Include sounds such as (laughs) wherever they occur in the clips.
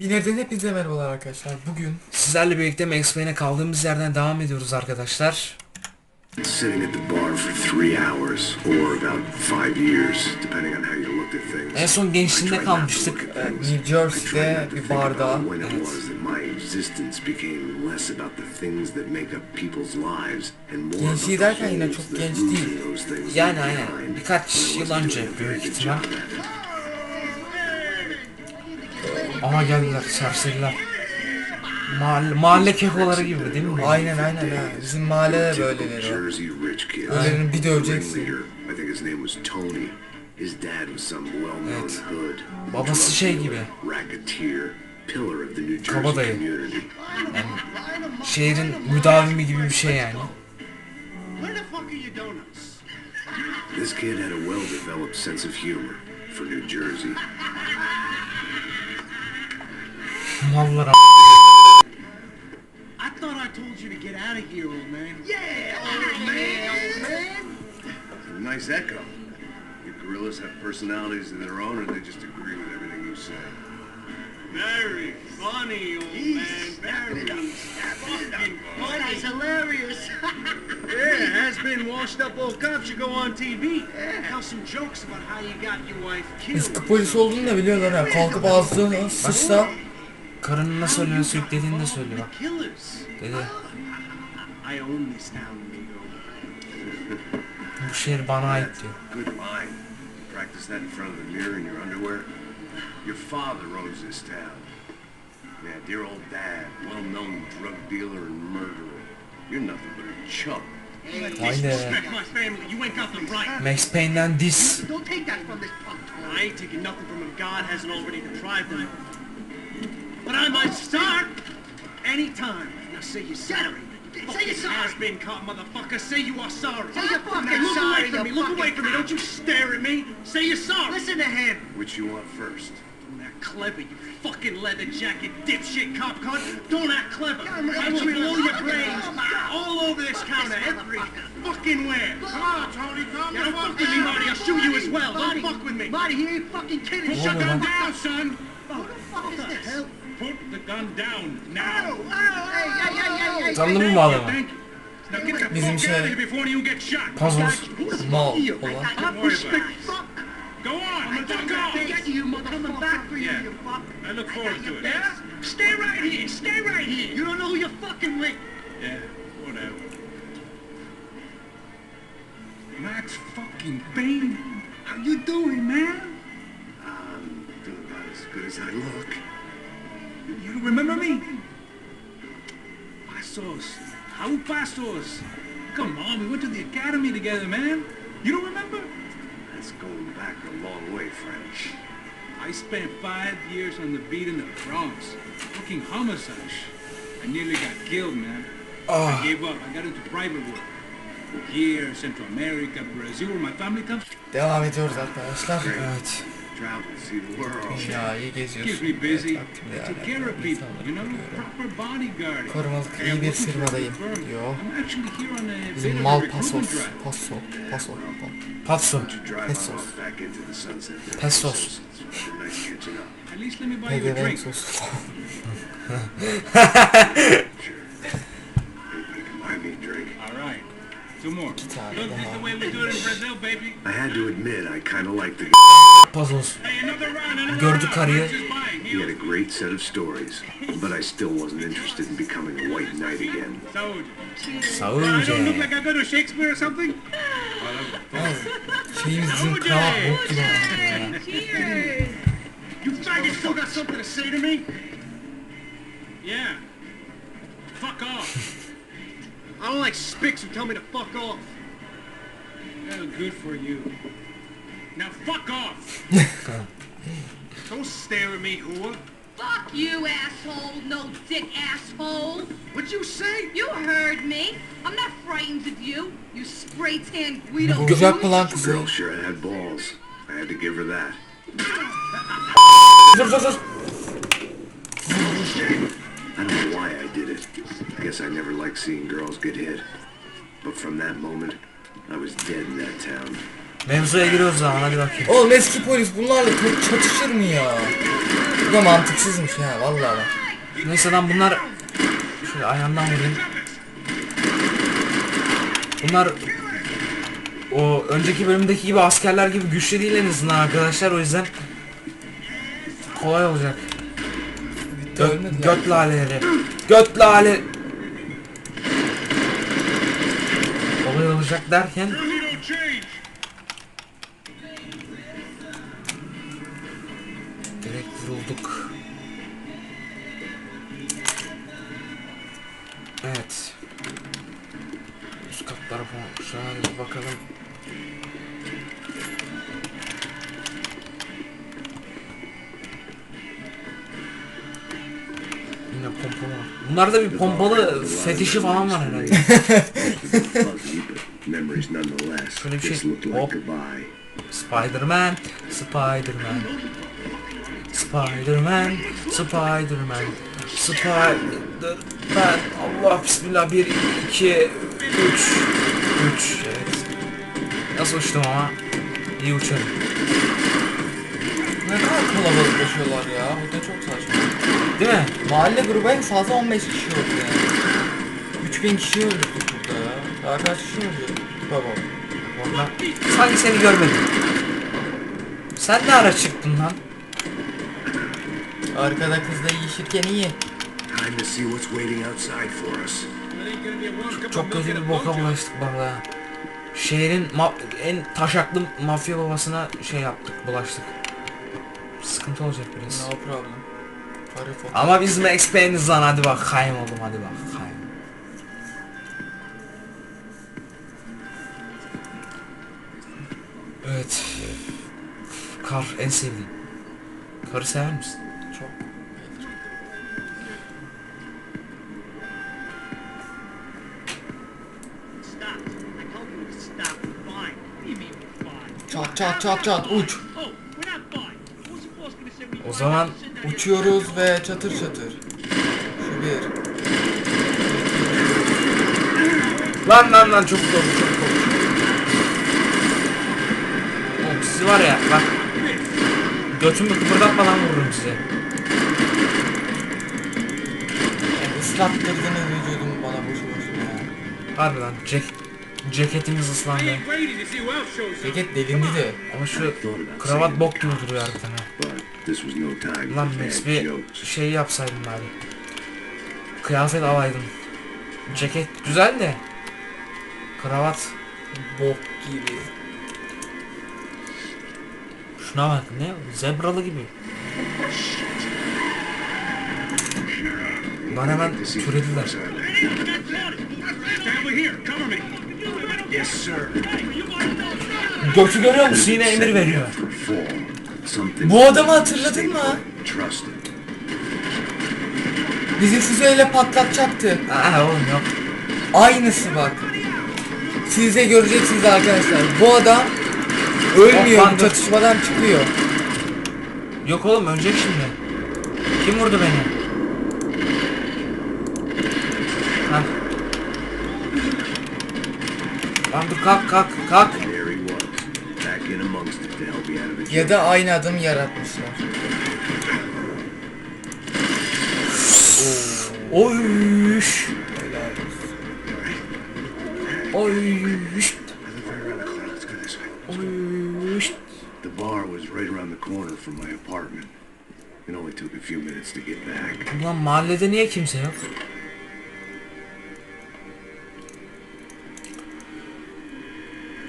Biner'den hepinize merhabalar arkadaşlar. Bugün Sizlerle birlikte Max Payne'e kaldığımız yerden devam ediyoruz arkadaşlar. En son gençliğinde kalmıştık. New Jersey'de bir barda, evet. Gençliği derken yine çok genç değil. Yani aynen. Birkaç yıl önce büyük ihtimal. Aha geldiler serseriler. Mahalle, mahalle kekoları gibi değil mi? aynen aynen ha. Bizim mahallede böyleleri var. Ölerini bir döveceksin. Ringleader, I think his name was Tony. His dad was some well-known Evet. Babası şey gibi. Kabadayı. community. Şehrin müdavimi gibi bir şey yani. This kid had a well-developed sense of humor for New Jersey. Mallara I thought I told you to get out of here, old man. Yeah, old man, old man. Nice echo. You gorillas have personalities of their own, or they just agree with everything you say? Very funny, old man. Very fucking funny. That's hilarious. (laughs) Yeah, has been washed up old cops should go on TV. Tell some jokes about how you got your wife killed. Eski polis olduğunu da biliyorlar ha. Kalkıp ağzına sıçsa karının nasıl ölüyor sürüklediğini de söylüyor bak. Killers. Dedi. Bu şehir bana ait diyor. Practice that in front of the mirror in your underwear. Your father owns this town. Yeah, dear old dad, well-known drug dealer and murderer. You're nothing but a chump. Aynen. Disrespect my family. You ain't got the right. Max Payne'den dis. Don't take that from this punk. I ain't taking nothing from him. God hasn't already deprived him. But I might start anytime. Now say you're sorry. Say you're sorry. Has been caught, motherfucker. Say you are sorry. Say you're fucking Now look sorry, away from me. Look away from me. Don't you stare at me. Say you're sorry. Listen to him. Which you want first? Don't act clever, you fucking leather jacket dipshit cop cunt. Don't act clever. Yeah, I'm I will blow your brains all over this counter, every fucking where. Come on, Tony, come yeah, don't fuck with me, Marty. I'll shoot you as well. Don't fuck with me. Marty, he ain't fucking kidding. Put Shut the the gun down, son. Who the fuck is this? Put the gun down now. oh, hey, hey, hey, hey, hey. Tanıdın mı bu adamı? Thank you. Now get the Bizim fuck out of şey- here before you get shot. Puzzles. mal olan. Not worry respect. about Fuck. Go on, I fuck got back to off. get you, motherfucker. back for you, Yeah. you fuck. I look forward got to it. Yeah? Stay right here. Stay right here. You don't know who you're fucking with. Yeah, whatever. Max fucking Bane, how you doing, man? I'm doing about as good as I look. You remember me? Pastos. How Pastos? Come on, we went to the academy together, man. You don't remember? That's going back a long way, French. I spent five years on the beat in the Bronx, working homicide. I nearly got killed, man. I ah. gave up. I got into private work. Here, Central America, Brazil, where my family comes from. Devam ediyoruz arkadaşlar. Evet. Travel, see the world. Dünyayı. Keeps me busy. Take care of people, you know, proper bodyguarding. Korumalık Hey, iyi bir firmadayım firm. diyor. Bizim mal pasos. Paso. Paso. Drive Pesos. sunset. there. Pesos. (laughs) (laughs) Two more. tane Look, this is the way we do it in Brazil, baby. I had to admit, I kind of like the Puzzles. Hey, another round, another Gördü round. karıyı. Just. He had a great set of stories, but I still wasn't interested in becoming a white knight again. Soldier. I don't look like I go to Shakespeare or something? Şeyimiz bizim kravat bok gibi olmuş. You faggot still got something to say to me? Yeah. Fuck off. I don't like spicks who tell me to fuck off. Yeah, good for you. Now fuck off. (laughs) don't stare at me, whore. Fuck you, asshole. No dick, asshole. What'd you say? You heard me. I'm not frightened of you. You spray tan Guido. Vuracak mı lan The kızı? girl sure had balls. I had to give her that. (laughs) (laughs) Oh, I don't know why I did it. I guess I never liked seeing girls get hit. But from that moment, I was dead in that town. Mevzuya giriyoruz zaman hadi bakayım. Oğlum eski polis bunlarla çatışır mı ya? Bu da mantıksızmış ha vallahi bak. Neyse lan bunlar şöyle ayağından vurayım. Bunlar o önceki bölümdeki gibi askerler gibi güçlü değil en azından arkadaşlar o yüzden kolay olacak. Gö göt laleleri. Göt lale. Kolay olacak derken direkt vurulduk. Evet. Üst katlara falan şöyle bakalım. Bunlarda bir pompalı fetişi falan var herhalde. (laughs) Şöyle bir şey- Hop. Spider-Man, Spider-Man, Spider-Man, Spider-Man, Spider-Man. Allah bismillah 1, 2, 3, 3. Evet. Nasıl uçtum ama? İyi uçarım. Ne kadar kalabalıklaşıyorlar ya. Bu da çok saçma. Değil mi? Mahalle grubu en fazla 15 kişi oldu yani. 3000 kişi öldürdük burada ya. Daha kaç kişi öldü? Baba. Vallahi sanki seni görmedim. Sen ne ara çıktın lan? Arkada kızla yiyişirken iyi. Time to see what's waiting outside for us. Çok of kötü bir boka bulaştık valla. Şehrin ma- en taşaklı mafya babasına şey yaptık, bulaştık. Sıkıntı olacak biraz. No problem. Ama biz Max Payne'iz lan hadi bak kayım oğlum hadi bak kayım. Evet. Kar en sevdiğim. Karı sever misin? Çok. Stop. I told you to stop. Fine. What do you mean we're fine? Çat çat çat çat uç. Oh, we're not fine. What's the boss gonna say we O zaman. Uçuyoruz ve çatır çatır. Şu bir. Lan lan lan çok dolu çok dolu. Oğlum sizi var ya bak. Götümü kıpırdatmadan vururum size. Yani ıslattırdınız vücudumu bana boşu boşuna ya. Harbi lan cek ceketimiz ıslandı. Ceket delindi de. Ama şu kravat bok gibi duruyor harbiden ha. Lan Max bir jokes. şey yapsaydım bari. Kıyafet alaydım. Ceket güzel de. Kravat. Bok gibi. Şuna bak ne? Zebralı gibi. Lan hemen türediler. Götü görüyor musun? Yine emir veriyor. Bu adamı hatırladın mı? Bizi füzeyle patlatacaktı. Aa oğlum yok. Aynısı bak. Siz de göreceksiniz arkadaşlar. Bu adam ölmüyor bu çatışmadan çıkıyor. Yok oğlum ölecek şimdi. Kim vurdu beni? Hah. Lan dur kalk kalk kalk. There he was. Back in amongst it to help you out of the Ya da aynı adamı yaratmışlar. Oyş. Oyş. Oyş. The bar was right around the corner from my apartment. It only took a few minutes to get back. Ulan mahallede niye kimse yok?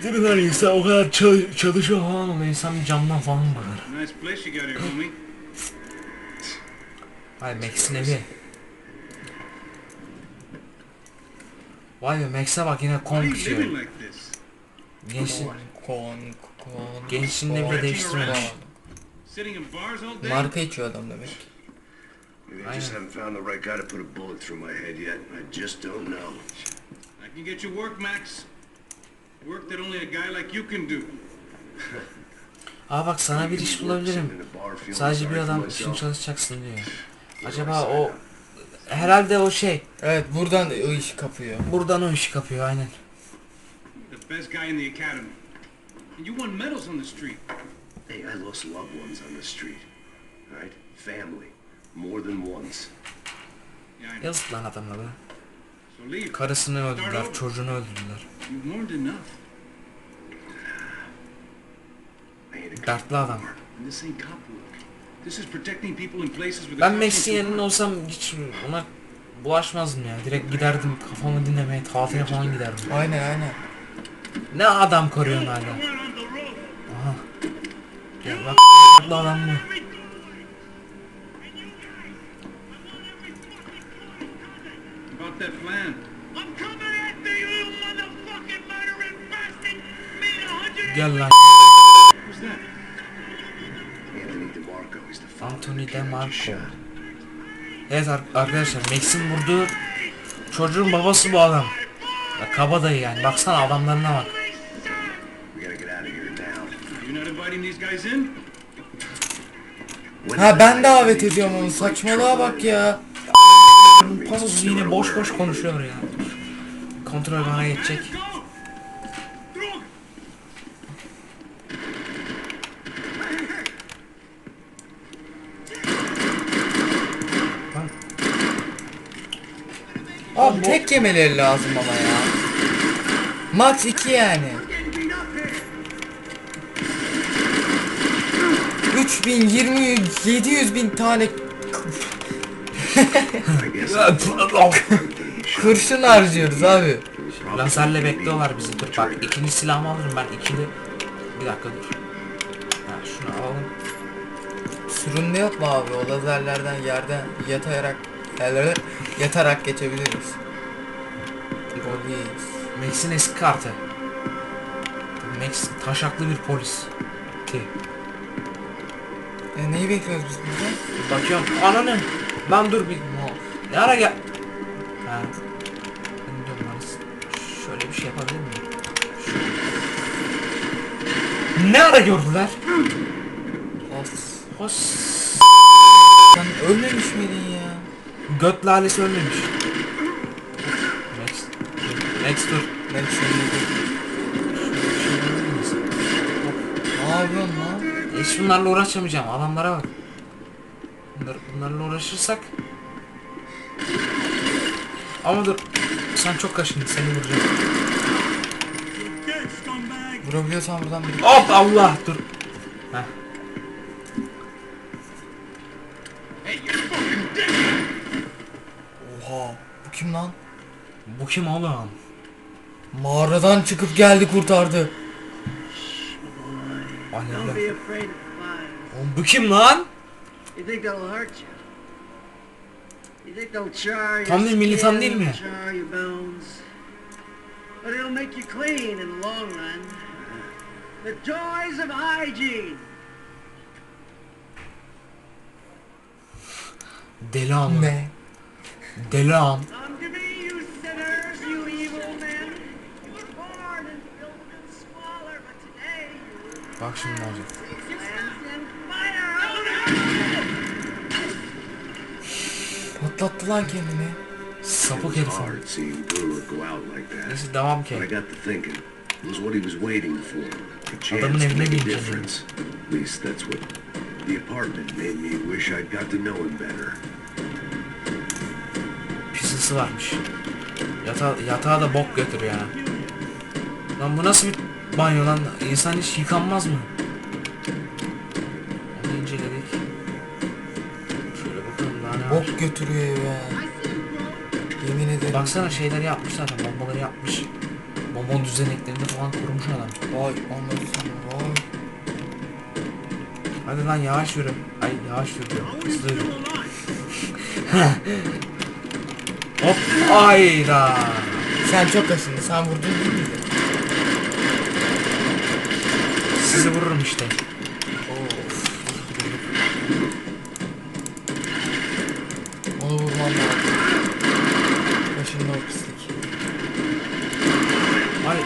Değil mi lan insan o kadar çal- çalışıyor falan oluyor insan bir camdan falan bakar. Nice place you got here, homie. Vay Max'in evi. Vay be Max'e bak yine Why are Kong you diyor. living like this? Gençlik, Kon, kon. gençliğin evi de değiştirmemiş. Sitting in bars all day? Marka içiyor adam demek. Maybe I just haven't found the right guy to put a bullet through my head yet. I just don't know. I can get you work, Max. Work that only a guy like you can do. (laughs) Aa bak sana bir iş bulabilirim. Sadece bir adam için çalışacaksın diyor. Acaba o herhalde o şey Evet buradan o işi kapıyor. buradan o işi kapıyor aynen. The best guy in the academy. And you won medals on the street. Hey, I lost loved ones on the street. All right? Family. More than once. Yazık lan adamlara. Karısını öldürdüler, çocuğunu öldürdüler. Dertli adam. Ben so olsam hiç ona bulaşmazdım ya. Direkt giderdim kafamı dinlemeye, tatile falan giderdim. Aynen aynen. Ne adam koruyorsun hala? Aha. Ya bak bu adam mı? Gel lan. Anthony DeMarco. Evet ar- arkadaşlar Max'in vurduğu çocuğun babası bu adam. Ya, kabadayı yani. Baksana adamlarına bak. Ha ben davet ediyorum onu. Saçmalığa bak ya. Pasos yine boş boş konuşuyor ya. Kontrol bana geçecek. Abi tek yemeleri lazım ama ya. Max 2 yani. 3000, 20, 700 bin tane (laughs) kurşun harcıyoruz abi. Lazerle bekliyorlar bizi. Dur bak ikinci silahımı alırım ben ikili. Bir dakika dur. Ha, şunu alalım. Sürünme yapma abi o lazerlerden yerden yatarak yerlere yatarak geçebiliriz. Polis. Max'in eski kartı. Max taşaklı bir polis. Ki. E, neyi bekliyoruz biz burada? Bakıyorum ananı. Ben dur bir. Ne ara gel. Ha. Şöyle bir şey yapabilir miyim? Şöyle. Ne ara gördüler? As. Hos. Sen ölmemiş miydin ya? Göt lalesi ölmemiş. Dur. Max dur. Seni Ne yapıyorsun lan? Hiç bunlarla uğraşamayacağım. Adamlara bak. Bunlar, bunlarla uğraşırsak. Ama dur. Sen çok kaşındın. Seni vuracağım. Vurabiliyorsan buradan bir... Hop Allah dur. Heh. Oha. Bu kim lan? Bu kim oğlum? Mağaradan çıkıp geldi kurtardı. Fire. Oğlum bu kim lan? Tam bir militan skin, değil mi? But it'll make you clean in the long run. The joys of hygiene. Deli am. Ne? Deli am. Come to me, you sinners, you evil men. You were born in filth and squalor, but today you Bak şimdi ne olacak. Patlattı lan kendini. Sapık herif. was o. hard seeing Brewer go out like that. Neyse devam But I ki. got to thinking. It was what he was waiting for. A chance Adamın to evine make a difference. At least that's what the apartment made me wish I'd got to know him better. Pis ısı varmış. Yata yatağa da bok götürüyor ha. Lan bu nasıl bir banyo lan? İnsan hiç yıkanmaz mı? Onu inceledik. Şöyle bakalım daha ne var. Bok götürüyor eve. Yemin ederim. Baksana şeyleri yapmış zaten bombaları yapmış. Bombanın düzeneklerini falan kurmuş adam. Vay anlatsana vay. Hadi lan yavaş yürü. Ay yavaş yürü diyorum. Hızlı yürü. (laughs) Hop ayda. Sen çok kaşındın. Sen vurdun değil mi? Sizi vururum işte. Onu vurman lazım. Kaşında o pislik. Have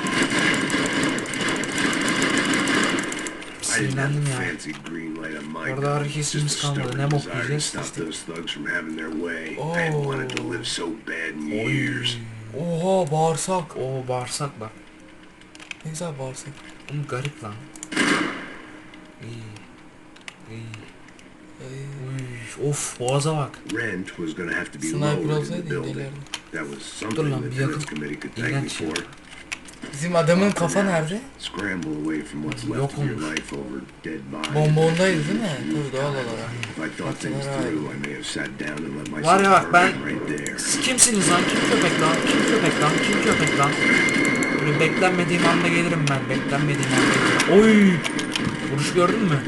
sinirlendim ya. fancy green light on my Orada gun. hareketsizimiz Just a kalmadı. stubborn Ne bok desire to yiyeceğiz? stop İşte. those thugs from having their way. I had wanted to live so bad in years. Oha bağırsak. O bağırsak bak. Ne güzel bağırsak. Oğlum garip lan. Uy, of boğaza bak. Rent was gonna have to be Sniper olsaydı. That was lan, something bir yakın- İğrenç ya. Bizim adamın kafa nerede? Scramble away from what's left Yok of your olmuş. life over dead bodies. Bombondaydı değil mi? Tabii doğal olarak. Var ya bak, ben- kimsiniz lan? Kim köpek lan? Kim köpek lan? Kim köpek lan? Böyle beklenmediğim anda gelirim ben. Beklenmediğim anda gelirim. Oy! Vuruş gördün mü?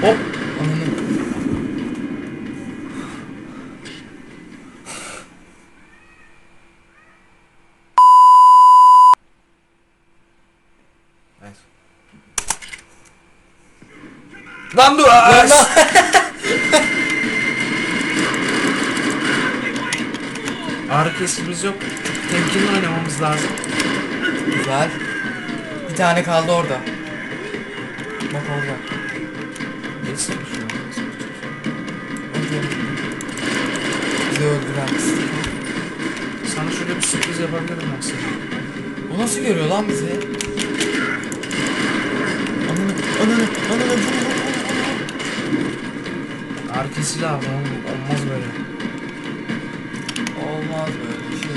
Hop! Ananı. Lan dur! Aa, (laughs) Ağrı kesicimiz yok. Çok temkinli oynamamız lazım. Güzel. Bir tane kaldı orada. Bak orada. Geçsene şunu. Orada. Bizi öldüren. Sana şöyle bir sürpriz yapabilirim aslında. O nasıl görüyor lan bizi? Ananı, ananı, ananı, vur, lazım oğlum. Olmaz böyle. Olmaz böyle şey.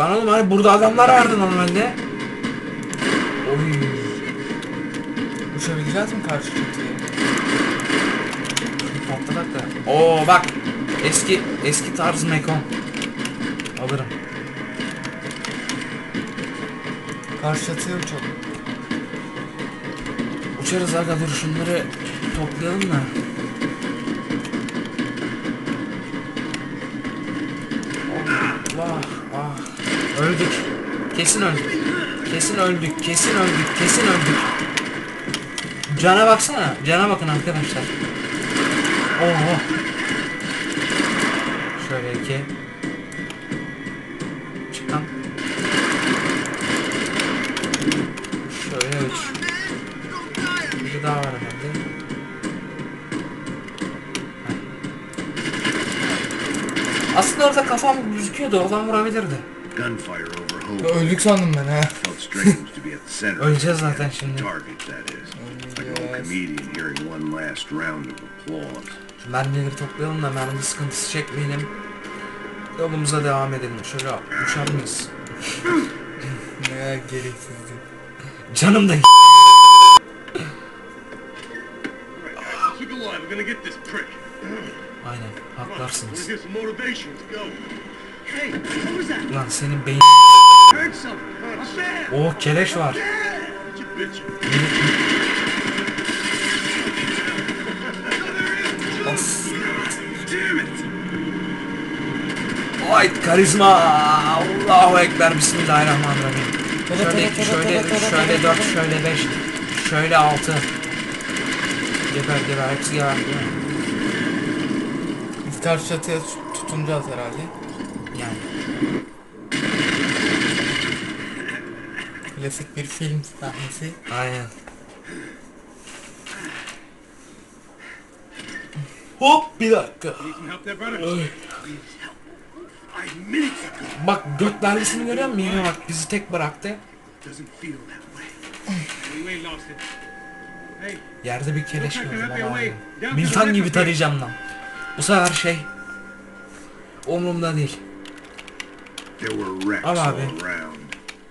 Lan oğlum hani burada adamlar vardı normalde. Oy. Uçabileceğiz mi karşı çatıya? Patladak da. Oo bak. Eski eski tarz Mekon. Alırım. Karşı çatıya uçalım. Uçarız aga dur şunları toplayalım da. Vah vah. Öldük. Kesin öldük. Kesin öldük. Kesin öldük. Kesin öldük. Cana baksana. Cana bakın arkadaşlar. Oo. Şöyle iki. Orada kafam gözüküyordu. Oradan vurabilirdi. Öldük sandım ben ha. Felt strange to be at the center. Öleceğiz zaten şimdi. Target, that is. Like an old Yes. comedian hearing one last round of applause. Şu mermileri toplayalım da mermi sıkıntısı çekmeyelim. Yolumuza devam edelim. Şöyle uçar mıyız? Ne gereksizdi. Canım da Keep alive. We're gonna get this prick. Aynen that? Ulan senin beyin... Oh keleş var. Of. Vay karizma. Allahu Ekber. Bismillahirrahmanirrahim. Şöyle iki, şöyle üç, şöyle dört, şöyle beş, şöyle altı. Geber geber hepsi geber değil karşı çatıya tut- tutunacağız herhalde. Yani. Klasik bir film sahnesi. Aynen. Hop bir dakika. Bak göklerlisini görüyor musun? Yine bak bizi tek bıraktı. Yerde bir keleş gördüm Miltan gibi tarayacağım lan. Bu sefer şey umurumda değil. There were wrecks Al all abi.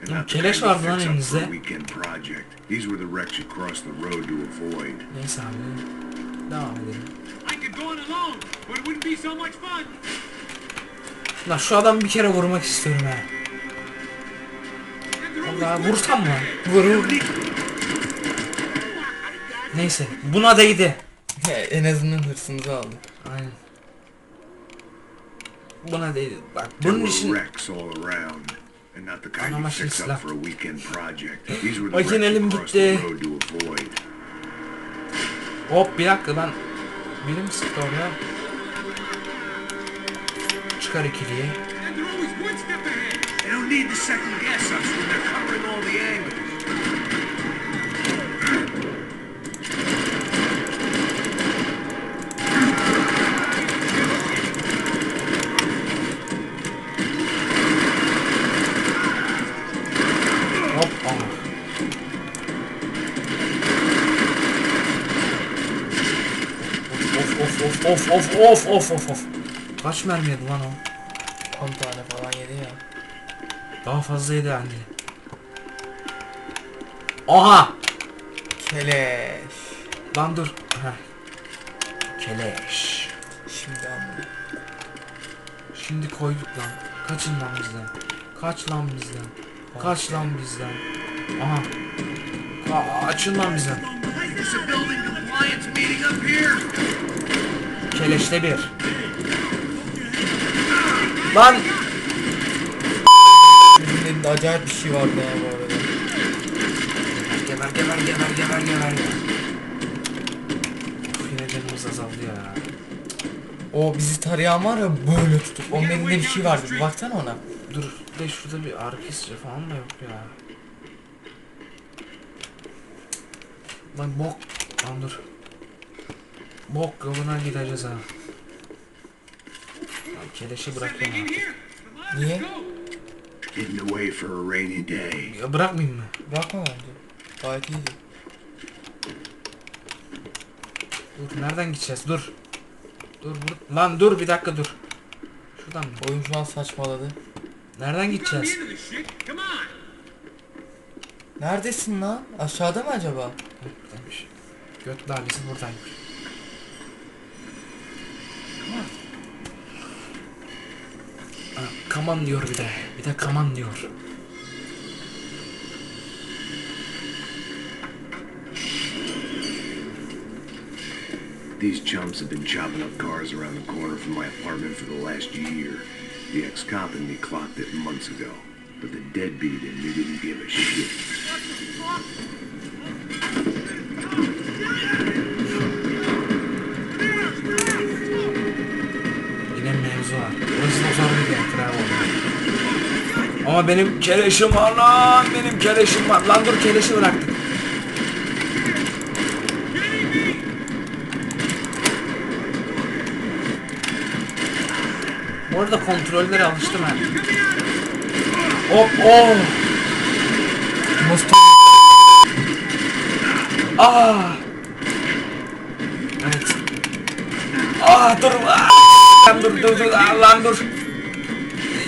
the keleş vardı lan elinizde. These were the wrecks you crossed the road to avoid. Neyse abi. Devam edelim. I could go on alone, but it wouldn't be so much fun. Lan şu adamı bir kere vurmak istiyorum ha. Allah vursam mı? vur. Neyse buna değdi. En azından hırsımızı aldık. Aynen. Buna değdi. Bak bunun için wrecks all around. And not the kind you Anlamaşlı fix up silah. for a weekend project. These were the Bakın wrecks elim you crossed the gitti. road to avoid. hop bir dakika ben biri mi sıktı oraya? Çıkar ikiliyi. Of of of of of of. Kaç mermi yedi lan o? 10 tane falan yedi ya. Daha fazla yedi anne. Aha! Keleş. Lan dur. Heh. Keleş. Şimdi anladım. Şimdi koyduk lan. Kaçın lan bizden. Kaç lan bizden. Kaç lan bizden. Aha. Kaçın lan bizden. Keleşte bir. Lan! Elinde acayip bir şey vardı ya bu arada. Geber geber geber geber geber geber. Uf, Yine canımız azaldı ya. O bizi tarayan var ya böyle tutup onun elinde bir şey vardı. Bir baksana ona. Dur de şurada bir kesici falan da yok ya. Lan bok. Lan dur. Bok yoluna gideceğiz ha. Lan keleşi artık. here. Niye? Hidden away for a rainy day. Ya bırakmayayım mı? Bırakma bence. Gayet iyiydi. Dur nereden gideceğiz? Dur. Dur bur Lan dur bir dakika dur. Şuradan mı? Oyun şu an saçmaladı. Nereden gideceğiz? Neredesin lan? Aşağıda mı acaba? Buradaymış. Göt dalgası buradaymış. Kaman diyor bir de. Bir de kaman diyor. These chumps have been chopping up cars around the corner from my apartment for the last year. The ex-cop in me clocked it months ago. But the deadbeat in me didn't give a shit. Ama benim keleşim var lan. Benim keleşim var. Lan dur keleşi bıraktık. Bu arada kontrollere alıştım ben. Hop oh. Mustafa Aa. Evet. Aa dur. Lan dur dur dur. Aa, lan dur.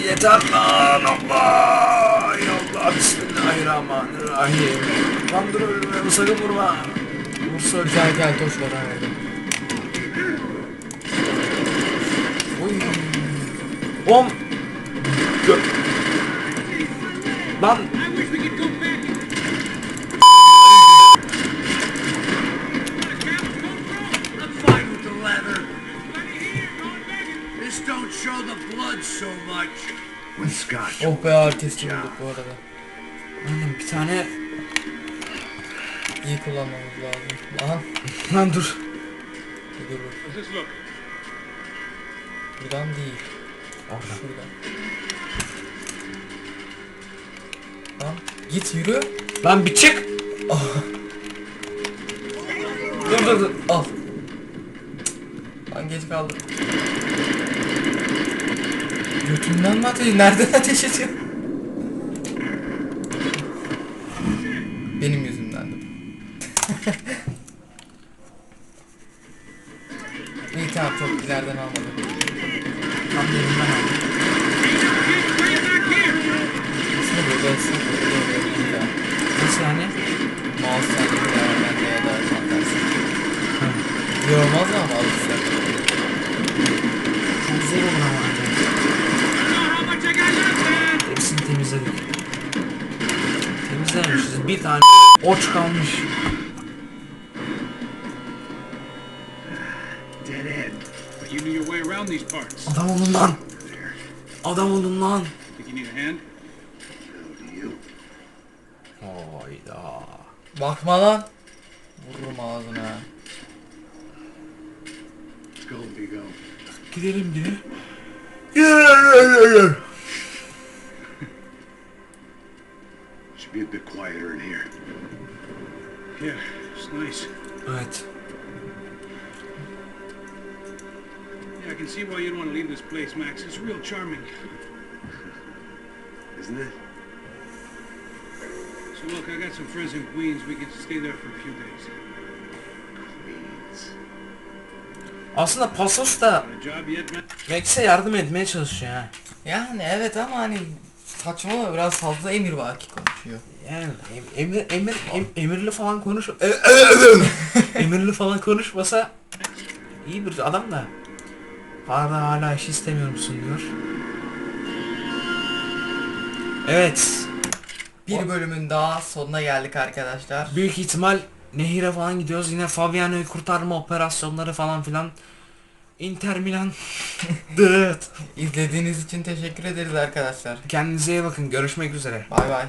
Yeter lan Allah. Ya Allah. Bismillahirrahmanirrahim. Lan dur ölme. Sakın vurma. Vursa. Gel gel toş ha orada. Oy. Bom. Lan show the blood so much. With scotch. Oh be artisti bulduk bu arada. Aynen bir tane İyi kullanmamız lazım. Aha. (laughs) lan dur. Dur look? Buradan değil. Oradan. Şuradan. Lan git yürü. Lan bir çık. Dur dur dur. Al. Lan geç kaldım. Götünden mi ateş? Nereden ateş ediyor? Bir tane oç kalmış. Dead end. But you knew your way around these parts. Adam olun lan. Adam olun lan. Hayda. Bakma lan. Vururum ağzına. Let's go, Vigo. Gidelim diye. Should be a bit quieter in here. Yeah, it's nice. Evet. Yeah, I can see why you'd want to leave this place, Max. It's real charming. (laughs) Isn't it? So look, I got some friends in Queens. We can stay there for a few days. Queens. Aslında Pasos da? Max'e yardım etmeye çalışıyor ha. Yani evet ama hani saçma biraz fazla emirvaki konuşuyor. Yani em- emir emir em- emirli falan konuş (laughs) emirli falan konuşmasa iyi bir adam da hala hala iş istemiyor musun diyor. Evet. Bir bölümün daha sonuna geldik arkadaşlar. Büyük ihtimal nehire falan gidiyoruz. Yine Fabiano'yu kurtarma operasyonları falan filan. Inter Milan. (laughs) Dıt. İzlediğiniz için teşekkür ederiz arkadaşlar. Kendinize iyi bakın. Görüşmek üzere. Bay bay.